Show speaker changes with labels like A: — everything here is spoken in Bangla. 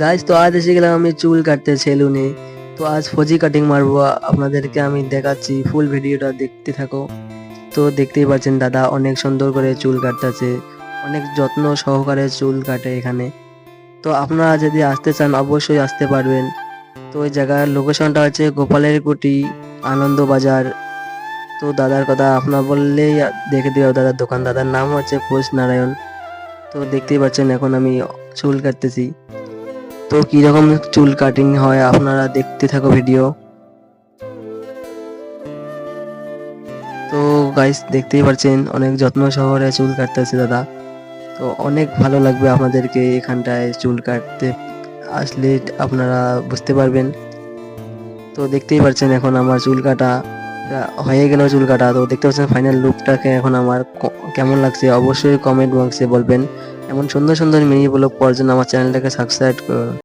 A: গাইজ তো আজ এসে গেলাম আমি চুল কাটতে সেলুনে তো আজ ফজি কাটিং মারবো, আপনাদেরকে আমি দেখাচ্ছি ফুল ভিডিওটা দেখতে থাকো। তো দেখতেই পাচ্ছেন দাদা অনেক সুন্দর করে চুল কাটতেছে, অনেক যত্ন সহকারে চুল কাটে এখানে। তো আপনারা যদি আসতে চান, অবশ্যই আসতে পারবেন। তো ওই জায়গার লোকেশনটা হচ্ছে গোপালের কুটি আনন্দ বাজার তো দাদার কথা আপনার বললেই দেখে দিও দাদার দোকান। দাদার নাম হচ্ছে পোষ নারায়ণ। তো দেখতেই পাচ্ছেন এখন আমি চুল কাটতেছি। তো কীরকম চুল কাটিং হয় আপনারা দেখতে থাকো ভিডিও তো গাইস দেখতেই পাচ্ছেন অনেক যত্ন সহকারে চুল কাটতেছে দাদা। তো অনেক ভালো লাগবে আপনাদেরকে এখানটায় চুল কাটতে। আসলে আপনারা বুঝতে পারবেন। তো দেখতেই পাচ্ছেন এখন আমার চুল কাটা হয়ে গেল চুল কাটা। তো দেখতে পাচ্ছেন ফাইনাল লুকটাকে এখন আমার কেমন লাগছে? অবশ্যই কমেন্ট বক্সে বলবেন। এমন সুন্দর সুন্দর মিনি ব্লগ পাওয়ার জন্য আমার চ্যানেলটাকে সাবস্ক্রাইব করুন।